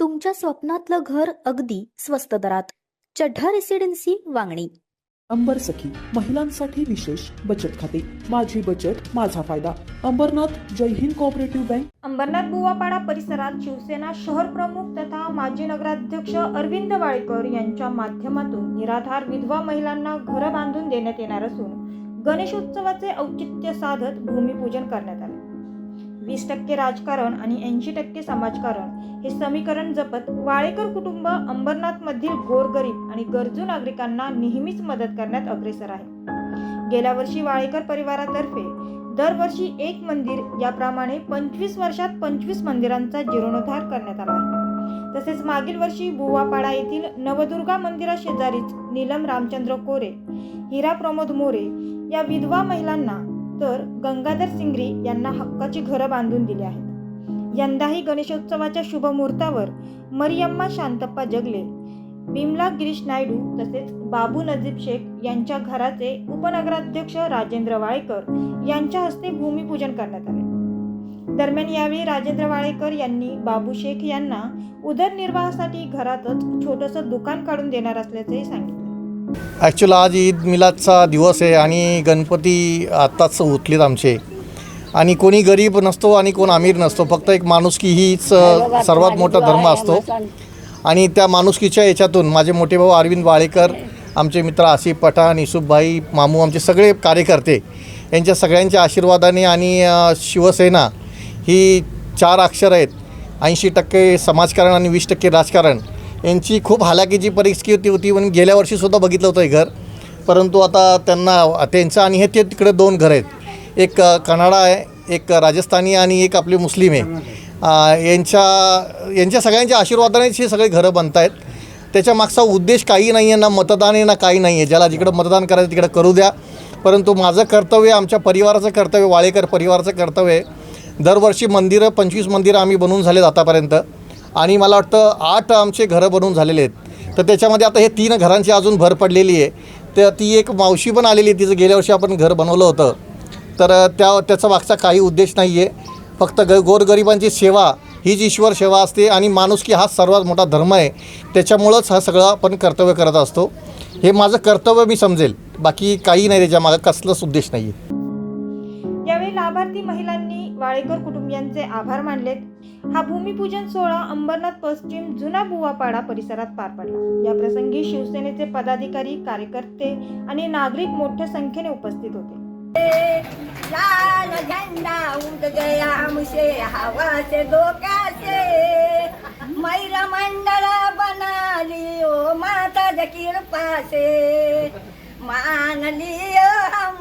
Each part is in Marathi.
तुमच्या स्वप्नातलं घर अगदी स्वस्त दरात. चढ्ढा रेसिडेन्सी वांगणी. अंबर सखी महिलांसाठी विशेष बचत खाते. माझी बचत माझा फायदा. अंबरनाथ जय हिंद कोऑपरेटिव्ह बँक अंबरनाथ बुवापाडा परिसरात शिवसेना शहर प्रमुख तथा माजी नगराध्यक्ष अरविंद वाळेकर यांच्या माध्यमातून निराधार विधवा महिलांना घरं बांधून देण्यात येणार असून गणेशोत्सवाचे औचित्य साधत भूमिपूजन करण्यात आले. वीस टक्के राजकारण आणि ऐंशी टक्के समाजकारण हे समीकरण जपत वाळेकर कुटुंब अंबरनाथमधील गोरगरीब आणि गरजू नागरिकांना नेहमीच मदत करण्यात अग्रेसर आहे. गेल्या वर्षी वाळेकर परिवारातर्फे दरवर्षी एक मंदिर याप्रमाणे पंचवीस वर्षात पंचवीस मंदिरांचा जीर्णोद्धार करण्यात आला आहे. तसेच मागील वर्षी भुवापाडा येथील नवदुर्गा मंदिरा शेजारीच नीलम रामचंद्र कोरे हिरा प्रमोद मोरे या विधवा महिलांना तर गंगाधर सिंगरी यांना हक्काची घरं बांधून दिली आहेत. यंदाही गणेशोत्सवाच्या शुभ मुहूर्तावर मरियम्मा शांतप्पा जगले बिमला गिरीश नायडू तसेच बाबू नजीब शेख यांच्या घराचे उपनगराध्यक्ष राजेंद्र वाळेकर यांच्या हस्ते भूमिपूजन करण्यात आले. दरम्यान यावेळी राजेंद्र वाळेकर यांनी बाबू शेख यांना उदरनिर्वाहासाठी घरातच छोटंसं दुकान काढून देणार असल्याचंही सांगितलं. ॲक्च्युली आज ईद मिलादचा दिवस आहे आणि गणपती आत्ताच उठलेत आमचे. आणि कोणी गरीब नसतो आणि कोण अमीर नसतो. फक्त एक माणुसकी हीच सर्वात मोठा धर्म असतो. आणि त्या माणुसकीच्या याच्यातून माझे मोठे भाऊ अरविंद वाळेकर आमचे मित्र आसिफ पठाण इसुफभाई मामू आमचे सगळे कार्यकर्ते यांच्या सगळ्यांच्या आशीर्वादाने आणि शिवसेना ही चार अक्षर आहेत. ऐंशी टक्के समाजकारण आणि वीस टक्के राजकारण. यांची खूप हालाकीची परिस्थिती होती म्हणून गेल्या वर्षीसुद्धा बघितलं होतं हे घर. परंतु आता त्यांना त्यांचं आणि हे ते तिकडे दोन घर आहेत. एक कनाडा आहे एक राजस्थानी आणि एक आपले मुस्लिम आहे. यांच्या यांच्या सगळ्यांच्या आशीर्वादानेच हे सगळे घरं बनत आहेत. त्याच्या मागचा उद्देश काही नाही आहे ना मतदान आहे ना काही नाही आहे. ज्याला जिकडं मतदान करायचं तिकडं करू द्या. परंतु माझं कर्तव्य आमच्या परिवाराचं कर्तव्य वाळेकर परिवाराचं कर्तव्य आहे. दरवर्षी मंदिरं पंचवीस मंदिरं आम्ही बनवून झालेत आतापर्यंत. आणि मला वाटतं आठ आमचे घरं बनवून झालेले आहेत. तर त्याच्यामध्ये आता हे तीन घरांची अजून भर पडलेली आहे. तर ती एक मावशी पण आलेली आहे तिचं गेल्या वर्षी आपण घर बनवलं होतं. तर त्या त्याचा मागचा काही उद्देश नाही आहे फक्त ग गोरगरिबांची सेवा हीच ईश्वर सेवा असते आणि माणुसकी हा सर्वात मोठा धर्म आहे. त्याच्यामुळंच हा सगळं आपण कर्तव्य करत असतो. हे माझं कर्तव्य मी समजेल. बाकी काही नाही त्याच्या मागं कसलाच उद्देश नाही आहे यावेळी लाभार्थी महिलांनी वाळेकर कुटुंबियांचे आभार मानलेत. हा भूमिपूजन सोहळा अंबरनाथ पश्चिम जुना बुवापाडा परिसरात पार पडला. या प्रसंगी शिवसेनेचे पदाधिकारी कार्यकर्ते आणि नागरिक मोठ्या संख्येने उपस्थित होते. लाल झंडा उड़ गया मुझे हवा से धोखा से मैर मंडल बना लियो माता जकीर पासे. से मान लियो हम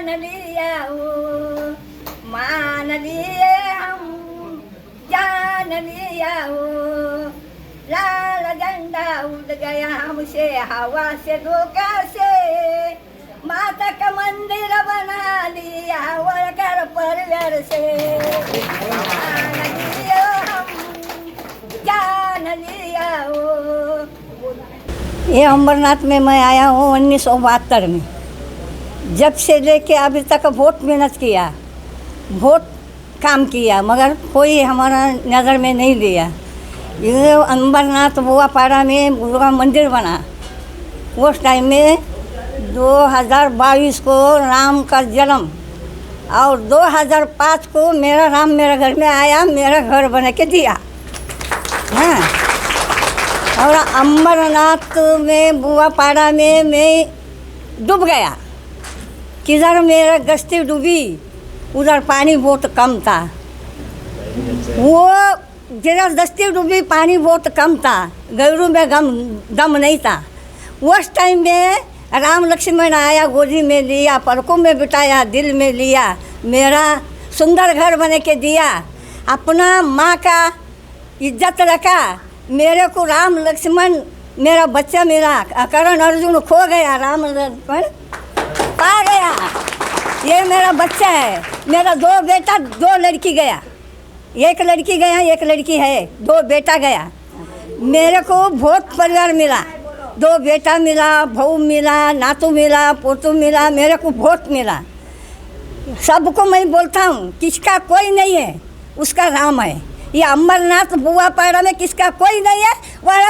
जान लिया हो मान लिए हम जान लिया हो लाल झंडा उड़ गया हमसे हवा से धोखा से माता का मंदिर बना लिया वर्कर परिवार से जान लियो हम जान लिया हो ये अम्बरनाथ में मैं आया हूँ उन्नीस सौ बहत्तर में जब से लेके अभी तक बहुत मेहनत किया, बहुत काम किया, मगर कोई हमारा नज़र में नहीं लिया। ये अम्बरनाथ बुआपाड़ा में दुर्गा मंदिर बना। उस टाइम में 2022 को राम का जन्म और 2005 को मेरा राम मेरे घर में आया, मेरा घर बना के दिया। हाँ। और अम्बरनाथ में बुआ बुआपाड़ा में मैं डूब गया। किधर मेरा गश्ती डूबी, उधर पानी बहुत कम था। वो जिधर दस्ती डूबी, पानी बहुत कम था। गैरू में गम, दम नहीं था। उस टाइम में राम लक्ष्मण आया, गोदी में लिया पलकों में बिठाया, दिल में लिया, मेरा सुंदर घर बने के दिया, अपना माँ का इज़्ज़त रखा, मेरे को राम लक्ष्मण, मेरा बच्चा मिला करण अर्जुन खो गया, राम लक्ष्मण। पा गया। ये मेरा बच्चा है। मेरा दो बेटा, दो लड़की गया। एक लड़की गया, एक लड़की है। दो बेटा गया। मेरे को बहुत परिवार मिला। दो बेटा मिला, बहू मिला, नातू मिला, पोतू मिला, मेरे को बहुत मिला। सबको मैं बोलता हूँ, किसका कोई नहीं है, उसका राम है। ये अमरनाथ बुआ पाड़ा में किसका कोई नहीं है, वहाँ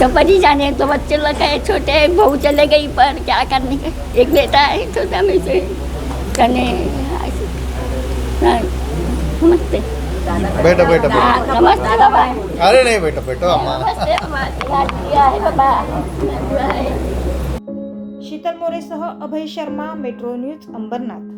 तो परेशानी है तो बच्चे लोग है छोटे बहू चले गई पर क्या करने का? एक बेटा है छोटा में से करने हाँ, नमस्ते। बेटा बेटा हाँ, नमस्ते बाबा। अरे नाही बेटा बेटा है है शीतल मोरेसह अभय शर्मा मेट्रो न्यूज अंबरनाथ।